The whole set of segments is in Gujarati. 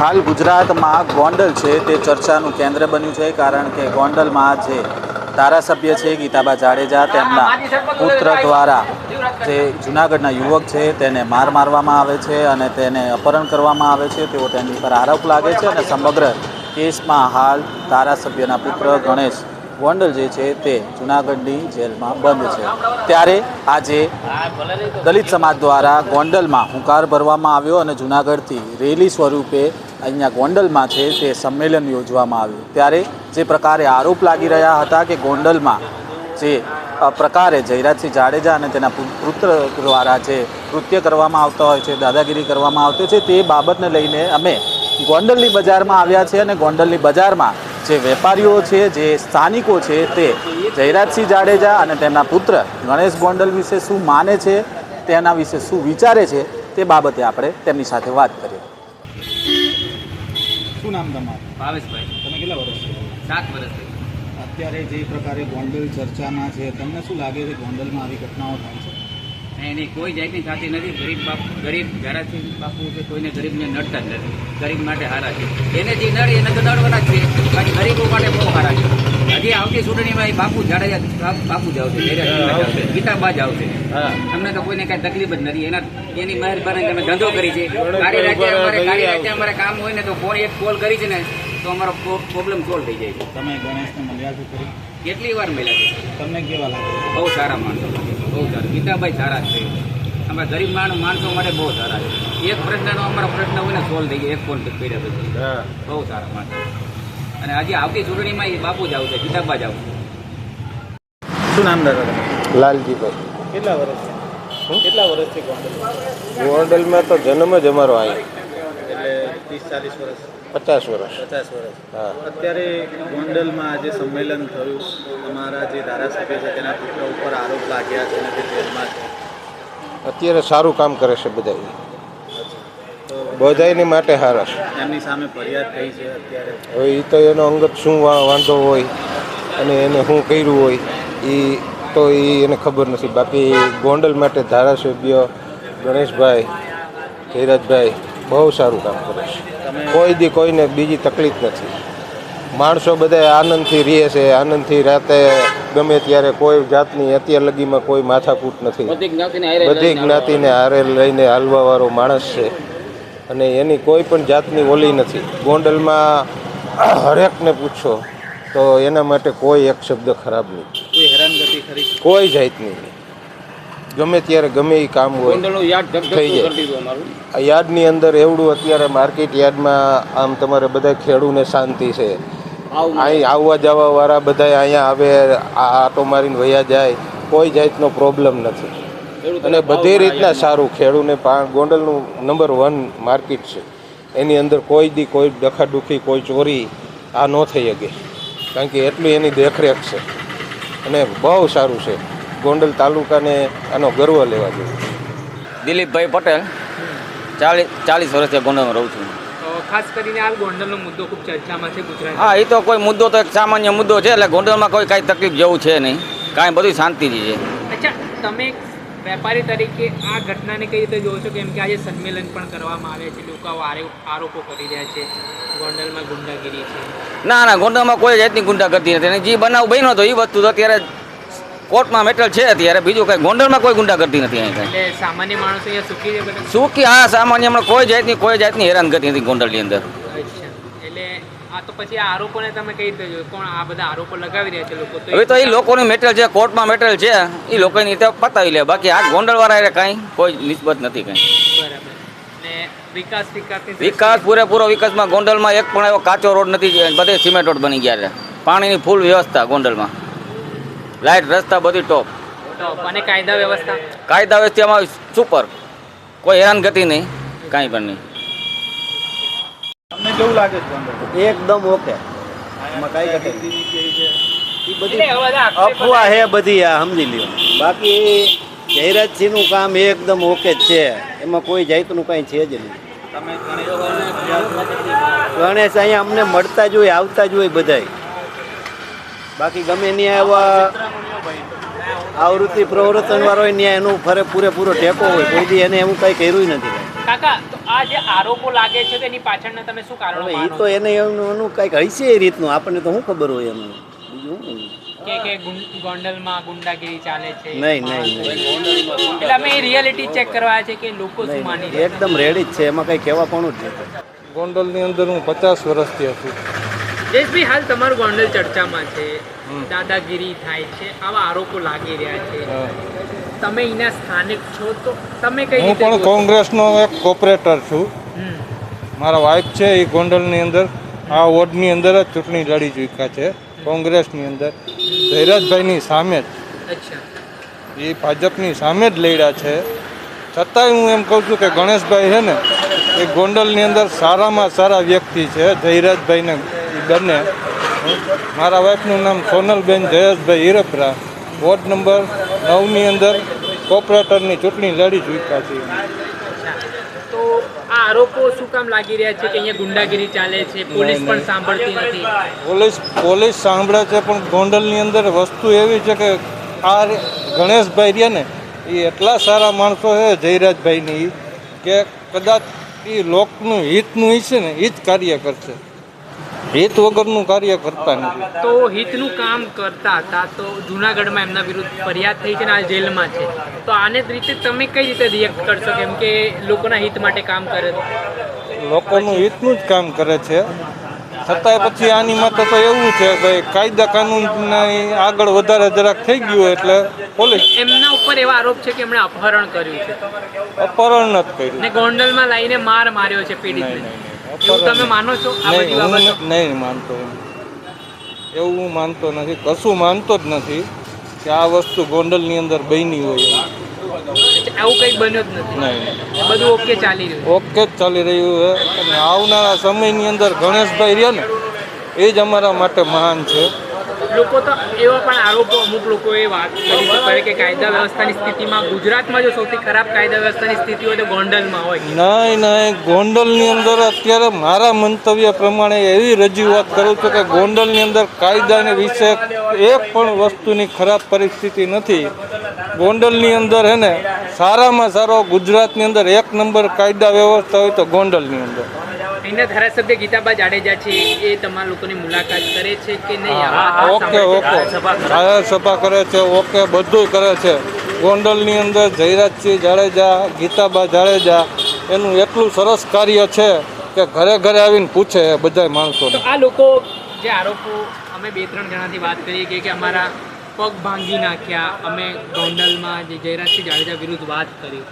હાલ ગુજરાતમાં ગોંડલ છે તે ચર્ચાનું કેન્દ્ર બન્યું છે, કારણ કે ગોંડલમાં જે ધારાસભ્ય છે, ગીતાબા જાડેજા, તેમના પુત્ર દ્વારા જે જુનાગઢના યુવક છે તેને માર મારવામાં આવે છે અને તેને અપહરણ કરવામાં આવે છે. તેઓ તેની પર આરોપ લાગે છે અને સમગ્ર કેસમાં હાલ ધારાસભ્યના પુત્ર ગણેશ ગોંડલ જે છે તે જુનાગઢની જેલમાં બંધ છે. ત્યારે આજે દલિત સમાજ દ્વારા ગોંડલમાં હુંકાર ભરવામાં આવ્યો અને જુનાગઢથી રેલી સ્વરૂપે અહીંયા ગોંડલમાં છે તે સંમેલન યોજવામાં આવ્યું. ત્યારે જે પ્રકારે આરોપ લાગી રહ્યા હતા કે ગોંડલમાં જે પ્રકારે જયરાજસિંહ જાડેજા અને તેના પુત્ર દ્વારા જે કૃત્ય કરવામાં આવતા હોય છે, દાદાગીરી કરવામાં આવતી છે, તે બાબતને લઈને અમે ગોંડલની બજારમાં આવ્યા છે અને ગોંડલની બજારમાં જે વેપારીઓ છે, જે સ્થાનિકો છે તે જયરાજસિંહ જાડેજા અને તેમના પુત્ર ગણેશ ગોંડલ વિશે શું માને છે, તેના વિશે શું વિચારે છે, તે બાબતે આપણે તેમની સાથે વાત કરીએ. શું નામ તમારું? ભાવેશભાઈ. તમે કેટલા વર્ષ સાત વર્ષ અત્યારે જે પ્રકારે ગોંડલ ચર્ચામાં છે તમને શું લાગે છે ગોંડલમાં આવી ઘટનાઓ થાય છે? એની કોઈ જાતની થતી નથી. ગરીબ બાપ ગરીબ જરાથી બાપુ છે કોઈને ગરીબને નડતા જ નથી. ગરીબ માટે હારા છે. એને જે નડે એને તો નડવાના જ છે. બાકી ગરીબો માટે બહુ હારા છે. હજી આવતી ચૂંટણીમાં એ બાપુ જાડેજા બાપુ જ આવશે ગીતાબા જ આવશે. અમને તો કોઈને કઈ તકલીફ જ નથી. એના એની મહેરબાની અમે ધંધો કરી છે. કાળી રાતે અમારે કાળી રાતે અમારે કામ હોય ને તો ફોન એક કોલ કરી છે ને તો અમારો પ્રોબ્લેમ સોલ્વ થઈ જાય છે. તમે ગણેશને મળ્યા છો કરી કેટલી વાર મળ્યા છે? તમને કેવા લાગે? બહુ સારા માણસો બહુ સારા. ગીતાભાઈ સારા છે. અમે ગરીબ માણસ માણસો માટે બહુ સારા છે. એક પ્રશ્નનો અમારો પ્રશ્ન હોય ને સોલ્વ થઈ ગયો એક ફોન કર્યા પછી. બહુ સારા માણસો. અને આજે આવતી ચૂંટણીમાં એ બાપુ જ આવશે ગીતાબા જ આવશે. શું નામ દાદા? લાલજીભાઈ. કેટલા વર્ષ કેટલા વર્ષથી ગોંડલ ગોંડલમાં? તો જન્મ જ અમારો આવ્યો એટલે ત્રીસ ચાલીસ વર્ષ. પચાસ વર્ષ. પચાસ વર્ષ. હા. અત્યારે ગોંડલમાં આજે સંમેલન થયું અમારા જે ધારાસભ્ય છે તેના પુત્ર ઉપર આરોપ લાગ્યા છે અને તે જેલમાં છે. અત્યારે સારું કામ કરે છે બધા બધાની માટે સારા છે. એમની સામે ફરિયાદ થઈ છે અત્યારે. હવે એ તો એનો અંગત શું વા- વાંધો હોય અને એને શું કર્યું હોય એ તો એ એને ખબર નથી. બાકી ગોંડલ માટે ધારાસભ્ય ગણેશભાઈ જયરાજભાઈ બહુ સારું કામ કરે છે. કોઈ દી કોઈને બીજી તકલીફ નથી. માણસો બધા આનંદથી રહે છે આનંદથી રાતે ગમે ત્યારે કોઈ જાતની અત્યાર લગીમાં કોઈ માથાકૂટ નથી. બધી જ્ઞાતિને હારે લઈને હાલવાવાળો માણસ છે. અને એની કોઈ પણ જાતની ઓલી નથી. ગોંડલમાં હરેકને પૂછો તો એના માટે કોઈ એક શબ્દ ખરાબ નહીં. કોઈ હેરાનગતિ ખરી? કોઈ જાતની ગમે ત્યારે ગમે એ કામ હોય થઈ જાય. આ યાર્ડની અંદર એવડું અત્યારે માર્કેટ યાર્ડમાં આમ તમારે બધા ખેડૂને શાંતિ છે. અહીં આવવા જવા વાળા બધા અહીંયા આવે આ આટો મારીને વયા જાય કોઈ જાતનો પ્રોબ્લેમ નથી. અને બધી રીતના સારું. ખેડૂને પા ગોંડલનું નંબર વન માર્કેટ છે. એની અંદર કોઈ દી કોઈ ડખાડુખી કોઈ ચોરી આ ન થઈ શકે. કારણ કે એટલી એની દેખરેખ છે. અને બહુ સારું છે. ગોંડલ તાલુકાને આનો ગર્વ લેવા જોઈએ દિલીપભાઈ પટેલ ચાલીસ ચાલીસ વર્ષથી ગોંડલમાં રહું છું. ખાસ કરીને હાલ ગોંડલનો મુદ્દો ખૂબ ચર્ચામાં છે ગુજરાત હા એ તો કોઈ મુદ્દો તો એક સામાન્ય મુદ્દો છે એટલે ગોંડલમાં કોઈ કાંઈ તકલીફ જેવું છે નહીં. કાંઈ બધું શાંતિથી છે. અચ્છા તમે વેપારી તરીકે આ ઘટનાને કઈ રીતે જોવો છો કેમ કે આજે સંમેલન પણ કરવામાં આવે છે લોકો આરો- આરોપો કરી રહ્યા છે ગોંડલમાં ગુંડાગીરી છે. ના ના ગોંડલમાં કોઈ જાતની ગુંડાગર્દી નથી. અને જે બનાવ બન્યો હતો એ વસ્તુ તો અત્યારે કોર્ટમાં મેટલ છે અત્યારે. બીજું કંઈ ગોંડલમાં કોઈ ગુંડાગર્દી નથી અહીં કંઈ. સામાન્ય માણસો અહીંયા સુખી કે આ સામાન્ય હમણાં કોઈ જાતની કોઈ જાતની હેરાનગતિ નથી ગોંડલની અંદર. એટલે આ તો પછી આ આરોપોને તમે કઈ રીતે કોણ આ બધા આરોપો લગાવી રહ્યા છે લોકો? તો હવે તો એ લોકોની મેટલ છે કોર્ટમાં મેટલ છે એ લોકોની રીતે પતાવી લે. બાકી આ ગોંડલવાળા કાંઈ કોઈ નિસ્બત નથી કંઈ. બરાબર. વિકાસ વિકાસ પૂરેપૂરો વિકાસમાં ગોંડલમાં એક પણ એવો કાચો રોડ નથી બધે સિમેન્ટ રોડ બની ગયા છે. પાણીની ફૂલ વ્યવસ્થા ગોંડલમાં. લાઇટ રસ્તા બધી ટોપ અને કાયદા વ્યવસ્થા? કાયદા વ્યવસ્થામાં સુપર કોઈ હેરાનગતિ નહીં કાંઈ પણ નહીં. તમને કેવું લાગે છે એકદમ ઓકે. એમાં કઈ બધી અફવા હે બધી આ સમજી લ્યો. બાકી જયરાજસિંહનું કામ એકદમ ઓકે જ છે. એમાં કોઈ જાતનું કાંઈ છે જ નહીં. ગણેશ અહીંયા અમને મળતા જ હોય આવતા જ હોય બધાય. બાકી ગમે ત્યાં એવા આવૃત્તિ પ્રવર્તન વાળો હોય ત્યાં એનું ફરે પૂરેપૂરો ટેકો હોય કોઈ દી એને એવું કંઈ કર્યું નથી. કાકા તો આ જે આરોપો લાગે છે તો એની પાછળના તમે શું કારણ હવે એ તો એને એનું કંઈક હશે એ રીતનું. આપણને તો શું ખબર હોય એનું બીજું શું કે કે ગોંડલમાં ગુંડાગીરી ચાલે છે નહીં નહીં નહીં. એટલે અમે રિયાલિટી ચેક કરવા છે કે લોકો શું માની નહીં, એકદમ રેડી જ છે. એમાં કંઈ કહેવા પણ જ નથી. ગોંડલની અંદર હું પચાસ વર્ષથી હતું જયેશભાઈ હાલ તમારું ગોંડલ ચર્ચામાં છે. દાદાગીરી થાય છે. આવા આરોપો લાગી રહ્યા છે. તમે એના સ્થાનિક છો તો તમે કઈ હું પણ કોંગ્રેસનો એક કોપરેટર છું. મારા વાઇફ છે એ ગોંડલની અંદર. આ વોર્ડની અંદર જ ચૂંટણી લડી ચૂક્યા છે કોંગ્રેસની અંદર. ધૈરાજભાઈની સામે જ. એ ભાજપની સામે જ લડ્યા છે. છતાંય હું એમ કહું છું કે ગણેશભાઈ છે ને એ ગોંડલની અંદર સારામાં સારા વ્યક્તિ છે જયરાજભાઈને એ બંને. મારા વાઈફનું નામ સોનલબેન જયેશભાઈ હિરપરા. વોર્ડ નંબર નવની અંદર કોર્પોરેટરની ચૂંટણી લડી ચૂક્યા છીએ. તો આ આરોપો શું કામ લાગી રહ્યા છે કે અહીંયા ગુંડાગીરી ચાલે છે? પોલીસ પણ સાંભળતી નથી. પોલીસ પોલીસ સાંભળે છે પણ ગોંડલની અંદર વસ્તુ એવી છે કે આ ગણેશભાઈ રહ્યા ને એ એટલા સારા માણસો છે જયરાજભાઈની કે કદાચ એ લોકનું હિતનું છે ને એ જ કાર્ય કરશે. હિત વગરનું કાર્ય કરતા નથી. તો હિતનું કામ કરતા હતા તો જુનાગઢમાં એમના વિરુદ્ધ ફરિયાદ થઈ છે ને આ જેલમાં છે. તો આને રીતે તમે કઈ રીતે રિએક્ટ કરશો કેમ કે લોકોના હિત માટે કામ કરે લોકોનું હિતનું જ કામ કરે છે. છતાંય પછી આની માટે તો એવું છે કે કાયદા કાનૂન આગળ વધારે જરાક થઈ ગયું એટલે પોલીસ એમના ઉપર એવા આરોપ છે કે એમણે અપહરણ કર્યું છે. અપહરણ નથી કર્યું. ને ગોંડલમાં લાવીને માર માર્યો છે પીડિતને. એવું તમે માનો છો? આ બધી નહીં બાબતો? નહીં માનતો એમ. એવું હું માનતો નથી. કશું માનતો જ નથી કે આ વસ્તુ ગોંડલની અંદર બની હોય એમ. આવું કંઈ બન્યો જ નથી. નહીં. નહીં. બધું ઓકે ચાલી રહ્યું ઓકે જ ચાલી રહ્યું છે. અને આવનારા સમયની અંદર ગણેશભાઈ રહ્યા ને એ જ અમારા માટે મહાન છે. લોકો તો એવા પણ આરોપો અમુક લોકોએ વાત કરી કરે કે કાયદા વ્યવસ્થાની સ્થિતિમાં ગુજરાતમાં જો સૌથી ખરાબ કાયદા વ્યવસ્થાની સ્થિતિ હોય તો ગોંડલમાં હોય. નહીં નહીં, ગોંડલની અંદર અત્યારે મારા મંતવ્ય પ્રમાણે એવી રજૂઆત કરું છું કે ગોંડલની અંદર કાયદાને વિશે એક પણ વસ્તુની ખરાબ પરિસ્થિતિ નથી. ગોંડલની અંદર હે ને, સારામાં સારો ગુજરાતની અંદર એક નંબર કાયદા વ્યવસ્થા હોય તો ગોંડલની અંદર. અહીંના ધારાસભ્ય ગીતાબા જાડેજા છે એ તમારા લોકોની મુલાકાત કરે છે કે નહીં? Okay okay. સભા કરે છે. ઓકે બધું કરે છે. ગોંડલની અંદર જયરાજસિંહ જાડેજા ગીતાબા જાડેજા એનું એટલું સરસ કાર્ય છે કે ઘરે ઘરે આવીને પૂછે બધા માણસો આ લોકો જે આરોપો અમે બે ત્રણ જણાથી વાત કરીએ કે કે અમારા પગ ભાંગી નાખ્યા. અમે ગોંડલમાં જે જયરાજસિંહ જાડેજા વિરુદ્ધ વાત કરી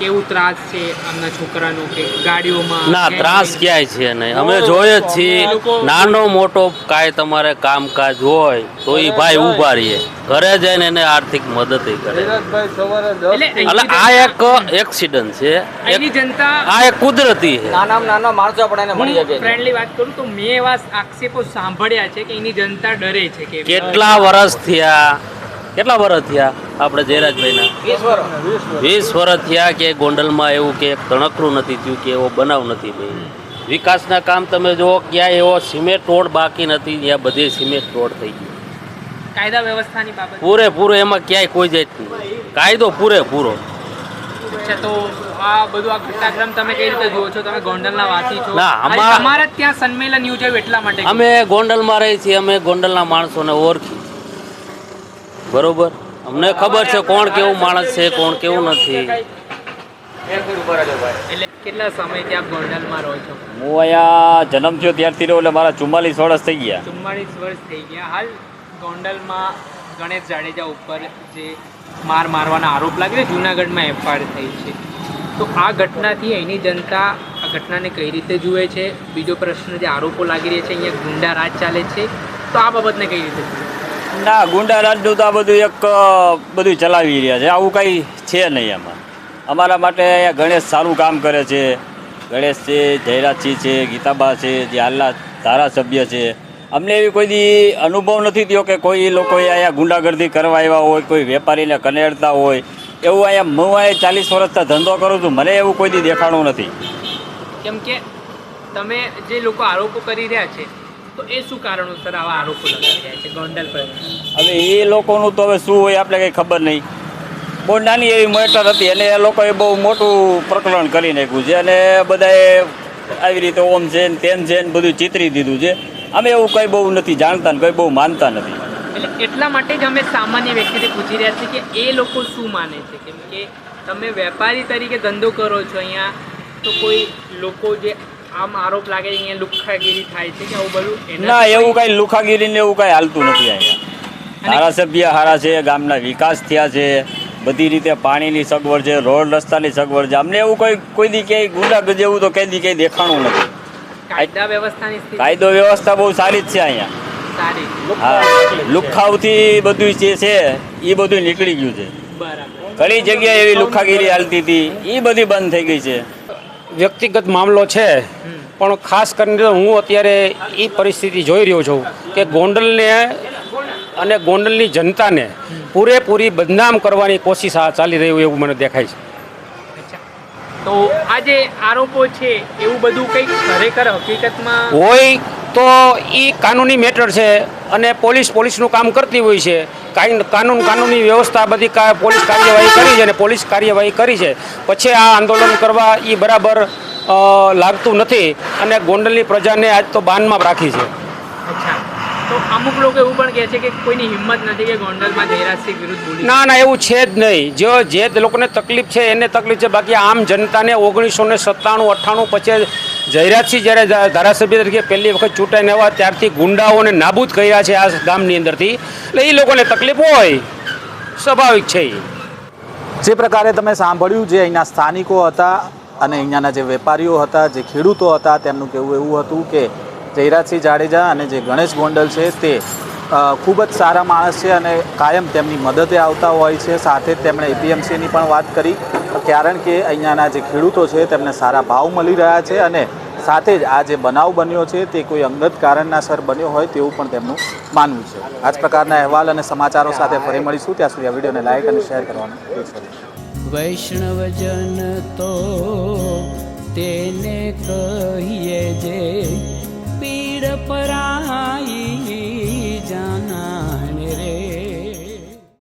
કેવું ત્રાસ છે આમના છોકરાનો કે ગાડીઓમાં ના ત્રાસ ક્યાંય છે નહીં. અમે જોઈએ જ છીએ. નાનો મોટો કાંઈ તમારે કામકાજ હોય તો એ ભાઈ ઊભા રહીએ. ઘરે જઈને એને આર્થિક મદદ કરે. એટલે આ એક એક્સિડન્ટ છે. એની જનતા આ એક કુદરતી છે. હું ફ્રેન્ડલી વાત કરું તો મેં એવા આક્ષેપો સાંભળ્યા છે કે એની જનતા ડરે છે કે કેટલા વર્ષ થયા? કેટલા વર્ષ થયા આપણે જયરાજભાઈના? વીસ વર્ષ થયા કે ગોંડલમાં એવું કે તણકરું નથી થયું કે એવો બનાવ નથી ભાઈ વિકાસના કામ તમે જુઓ ક્યાંય એવો સિમેન્ટ રોડ બાકી નથી ત્યાં બધે સિમેન્ટ રોડ થઈ ગયો. કાયદા વ્યવસ્થાની બાબત. પૂરેપૂરો એમાં ક્યાંય કોઈ જાય નહીં. કાયદો પૂરેપૂરો. છે તો આ બધું આ ઘટનાક્રમ તમે કઈ રીતે જુઓ છો? તમે ગોંડલના વાસી છો. ના, અમારા- ત્યાં સંમેલન યોજાયું એટલા માટે અમે ગોંડલમાં રહી છીએ અમે ગોંડલના માણસોને ઓળખી. બરોબર? અમને ખબર છે કોણ કેવું માણસ છે કોણ કેવું નથી. એટલે કેટલા સમયથી આપ ગોંડલમાં રહો છો? હું અહીંયા જન્મ થયો ત્યારથી રહ્યો એટલે મારા ચુમ્માલીસ વર્ષ થઈ ગયા. ચુમ્માલીસ વર્ષ થઈ ગયા. હાલ ગોંડલમાં ગણેશ જાડેજા ઉપર જે માર મારવાના આરોપ લાગે છે જુનાગઢમાં એફઆઈઆર થઈ છે. તો આ ઘટનાથી અહીંની જનતા આ ઘટનાને કઈ રીતે જુએ છે? બીજો પ્રશ્ન જે આરોપો લાગી રહ્યા છે અહીંયા ગુંડા રાજ ચાલે છે. તો આ બાબતને કઈ રીતે જુએ? ના, ગુંડા રાજદૂત આ બધું એક બધું ચલાવી રહ્યા છે. આવું કંઈ છે નહીં એમાં અમારા માટે અહીંયા ગણેશ સારું કામ કરે છે. ગણેશ છે, જયરાજસિંહ છે, ગીતાબા છે, જે હાલના ધારાસભ્ય છે. અમને એવી કોઈ દી અનુભવ નથી થયો કે કોઈ લોકોએ અહીંયા ગુંડાગર્દી કરવા આવ્યા હોય, કોઈ વેપારીને કનેડતા હોય. એવું અહીંયા હું અહીંયા ચાલીસ વર્ષથી ધંધો કરું છું, મને એવું કોઈ દી દેખાણું નથી. કેમ કે તમે જે લોકો આરોપો કરી રહ્યા છે તો એ શું કારણોસર આવા આરોપો લગાવી રહ્યા છે? ગોંડલ પર. હવે એ લોકોનું તો હવે શું હોય આપણે કંઈ ખબર નહીં. બહુ નાની એવી મેટર હતી અને એ લોકોએ બહુ મોટું પ્રકરણ કરી નાખ્યું છે અને બધાએ આવી રીતે ઓમ છે ને તેમ છે ને બધું ચિતરી દીધું છે. અમે એવું કંઈ બહુ નથી જાણતા ને કંઈ બહુ માનતા નથી. એટલે એટલા માટે જ અમે સામાન્ય વ્યક્તિથી પૂછી રહ્યા છીએ કે એ લોકો શું માને છે? કેમ કે તમે વેપારી તરીકે ધંધો કરો છો અહીંયા તો કોઈ લોકો જે આમ આરોપ લાગે છે અહીંયા લુખાગીરી થાય છે કે આવું બધું? ના એવું કોઈ- લુખાગીરી ને એવું કાંઈ હાલતું નથી અહીંયા. ધારાસભ્ય હારા છે ગામના વિકાસ થયા છે બધી રીતે પાણીની સગવડ છે રોડ રસ્તાની સગવડ છે. અમને એવું કોઈ કોઈ દી ક્યાંય ગુંડા જેવું તો કઈ દી ક્યાંય દેખાણું નથી. કાયદા વ્યવસ્થાની કાયદો વ્યવસ્થા બહુ સારી જ છે અહીંયા. લુખાવથી બધું જે છે એ બધું નીકળી ગયું છે. ઘણી જગ્યાએ એવી લુખાગીરી હાલતી હતી. એ બધી બંધ થઈ ગઈ છે. વ્યક્તિગત મામલો છે. પણ ખાસ કરીને હું અત્યારે એ પરિસ્થિતિ જોઈ રહ્યો છું કે ગોંડલને અને ગોંડલની જનતાને પૂરેપૂરી બદનામ કરવાની કોશિશ આ ચાલી રહ્યું એવું મને દેખાય છે. તો આ જે આરોપો છે એવું બધું કંઈક ખરેખર હકીકતમાં હોય તો એ કાનૂની મેટર છે અને પોલીસ પોલીસનું કામ કરતી હોય છે. કાંઈ કાનૂન કાનૂની વ્યવસ્થા બધી પોલીસ કાર્યવાહી કરી છે અને પોલીસ કાર્યવાહી કરી છે. પછી આ આંદોલન કરવા એ બરાબર લાગતું નથી અને ગોંડલની પ્રજાને આજ તો બાનમાં રાખી છે. તો અમુક લોકો એવું પણ કહે છે કે કોઈની હિંમત નથી કે ગોંડલમાં જયરાજસિંહ વિરુદ્ધ ના ના એવું છે જ નહીં. જો જે લોકોને તકલીફ છે એને તકલીફ છે. બાકી આમ જનતાને ઓગણીસો ને સત્તાણું અઠ્ઠાણું પછી જયરાજસિંહ જ્યારે ધારાસભ્ય તરીકે પહેલી વખત ચૂંટાઈને આવ્યા, ત્યારથી ગુંડાઓને નાબૂદ કર્યા છે આ ગામની અંદરથી. એટલે એ લોકોને તકલીફ હોય. સ્વાભાવિક છે જે પ્રકારે તમે સાંભળ્યું જે અહીંના સ્થાનિકો હતા અને અહીંયાના જે વેપારીઓ હતા, જે ખેડૂતો હતા, તેમનું કહેવું એવું હતું કે જયરાજસિંહ જાડેજા અને જે ગણેશ ગોંડલ છે તે ખૂબ જ સારા માણસ છે અને કાયમ તેમની મદદે આવતા હોય છે. સાથે તેમણે એપીએમસીની પણ વાત કરી. કારણ કે અહીંયાના જે ખેડૂતો છે, તેમને સારા ભાવ મળી રહ્યા છે અને સાથે જ આ જે બનાવ બન્યો છે, તે કોઈ અંગત કારણનાસર બન્યો હોય તેવું પણ તેમનું માનવું છે. આ જ પ્રકારના અહેવાલ અને સમાચારો સાથે ફરી મળીશું. ત્યાં સુધી આ વિડીયોને લાઇક અને શેર કરવાનું વૈષ્ણવજન તો તેને કહીએ જે પીડ પરાઈ